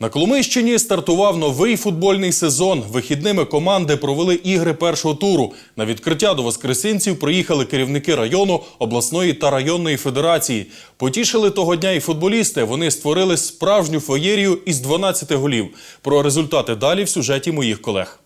На Коломийщині стартував новий футбольний сезон. Вихідними команди провели ігри першого туру. На відкриття до воскресинців приїхали керівники району, обласної та районної федерації. Потішили того дня і футболісти. Вони створили справжню феєрію із 12 голів. Про результати далі в сюжеті моїх колег.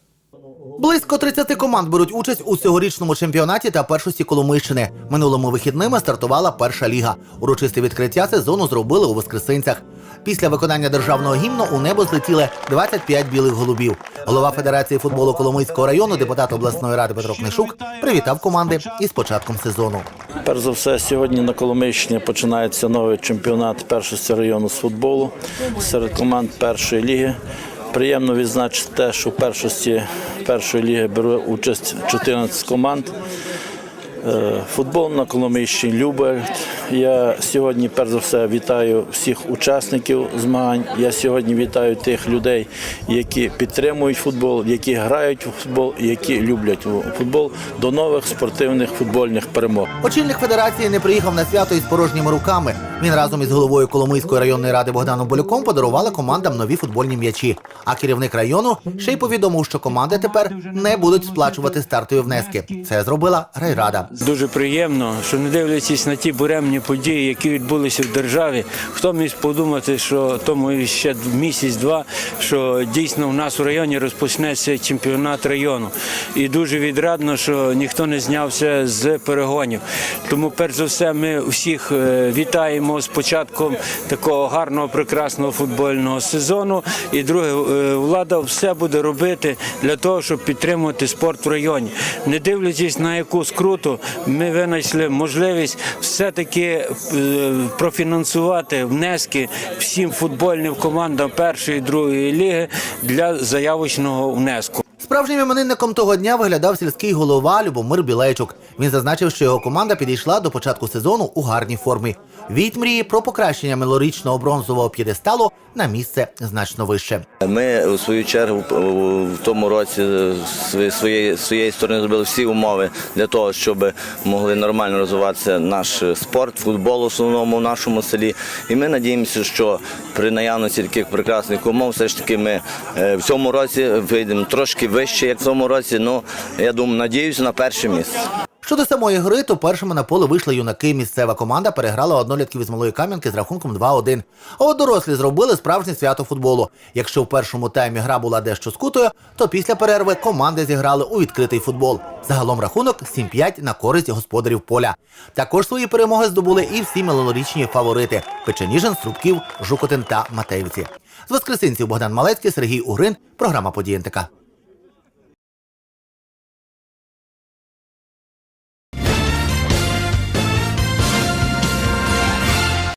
Близько 30 команд беруть участь у цьогорічному чемпіонаті та першості Коломийщини. Минулими вихідними стартувала перша ліга. Урочисте відкриття сезону зробили у Воскресинцях. Після виконання державного гімну у небо злетіли 25 білих голубів. Голова Федерації футболу Коломийського району, депутат обласної ради Петро Книшук, привітав команди із початком сезону. Перш за все, сьогодні на Коломийщині починається новий чемпіонат першості району з футболу серед команд першої ліги. Приємно відзначити те, що в першості першої ліги бере участь 14 команд. Е, Футбол на Коломийщині любить. Я сьогодні, перш за все, вітаю всіх учасників змагань. Я сьогодні вітаю тих людей, які підтримують футбол, які грають у футбол, які люблять футбол до нових спортивних футбольних перемог. Очільник федерації не приїхав на свято із порожніми руками. Він разом із головою Коломийської районної ради Богданом Болюком подарували командам нові футбольні м'ячі. А керівник району ще й повідомив, що команди тепер не будуть сплачувати стартові внески. Це зробила райрада. Дуже приємно, що не дивлячись на ті буремні події, які відбулися в державі, хто міг подумати, що тому ще місяць-два, що дійсно в нас у районі розпочнеться чемпіонат району. І дуже відрадно, що ніхто не знявся з перегонів. Тому, перш за все, ми всіх е, вітаємо з початком такого гарного, прекрасного футбольного сезону. І друге, е, влада все буде робити для того, щоб підтримувати спорт в районі. Не дивлячись на яку скруту, ми винайшли можливість все-таки е, профінансувати внески всім футбольним командам першої і другої ліги для заявочного внеску. Справжнім іменинником того дня виглядав сільський голова Любомир Білейчук. Він зазначив, що його команда підійшла до початку сезону у гарній формі. Від мрії про покращення минулорічного бронзового п'єдесталу на місце значно вище. Ми у свою чергу в тому році своєї своєї сторони зробили всі умови для того, щоб могли нормально розвиватися наш спорт, футбол в основному в нашому селі. І ми надіємося, що при наявності таких прекрасних умов, все ж таки, ми е, в цьому році вийдемо трошки вище, як в цьому році. Ну я думаю, надіюся на перше місце. Щодо самої гри, то першими на поле вийшли юнаки. Місцева команда переграла однолітків із малої кам'янки з рахунком 2-1. А от дорослі зробили справжнє свято футболу. Якщо в першому таймі гра була дещо скутою, то після перерви команди зіграли у відкритий футбол. Загалом рахунок 7-5 на користь господарів поля. Також свої перемоги здобули і всі минулорічні фаворити: Печеніжин, Струбків, Жукотин та Матеївці. З воскресинців Богдан Малецький, Сергій Угрин. Програма «Події НТК».